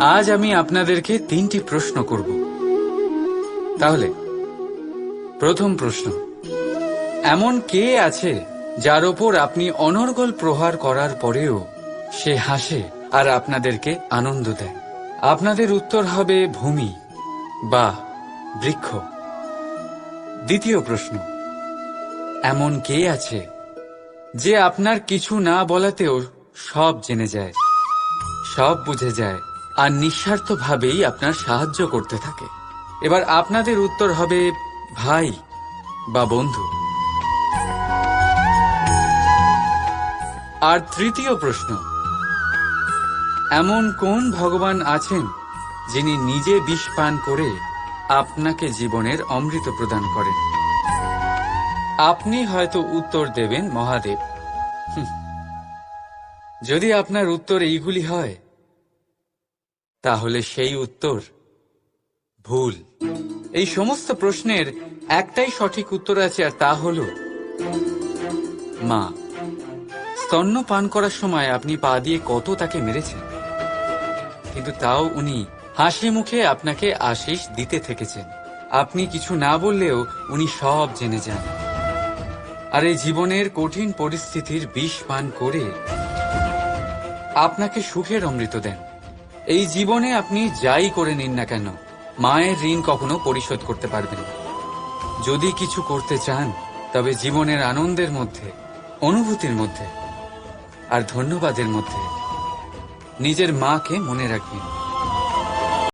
আজ আমি আপনাদেরকে তিনটি প্রশ্ন করব। তাহলে, প্রথম প্রশ্ন। এমন কে আছে যার ওপর আপনি অনর্গল প্রহার করার পরেও সে হাসে আর আপনাদেরকে আনন্দ দেয়? আপনাদের উত্তর হবে ভূমি বা বৃক্ষ। দ্বিতীয় প্রশ্ন। এমন কে আছে যে আপনার কিছু না বলাতেও সব জেনে যায়, সব বুঝে যায় আর নিঃস্বার্থভাবেই আপনার সাহায্য করতে থাকে। এবার আপনাদের উত্তর হবে, ভাই বা বন্ধু। আর তৃতীয় প্রশ্ন, এমন কোন ভগবান আছেন যিনি নিজে বিষ পান করে আপনাকে জীবনের অমৃত প্রদান করেন? আপনি হয়তো উত্তর দেবেন, মহাদেব। যদি আপনার উত্তর এইগুলি হয় তাহলে সেই উত্তর ভুল। এই সমস্ত প্রশ্নের একটাই সঠিক উত্তর আছে, আর তা হল মা। স্তন্য পান করার সময় আপনি পা দিয়ে কত তাকে মেরেছেন? কিন্তু তাও উনি হাসি মুখে আপনাকে আশিস দিতে থেকেছেন। আপনি কিছু না বললেও উনি সব জেনে যান। আর এই জীবনের কঠিন পরিস্থিতির বিষ পান করে আপনাকে সুখের অমৃত দেন। এই জীবনে আপনি যাই করে নিন না কেন, মায়ের ঋণ কখনো পরিশোধ করতে পারবেন যদি কিছু করতে চান, তবে জীবনের আনন্দের মধ্যে, অনুভূতির মধ্যে, আর ধন্যবাদের মধ্যে, নিজের মাকে মনে রাখবেন।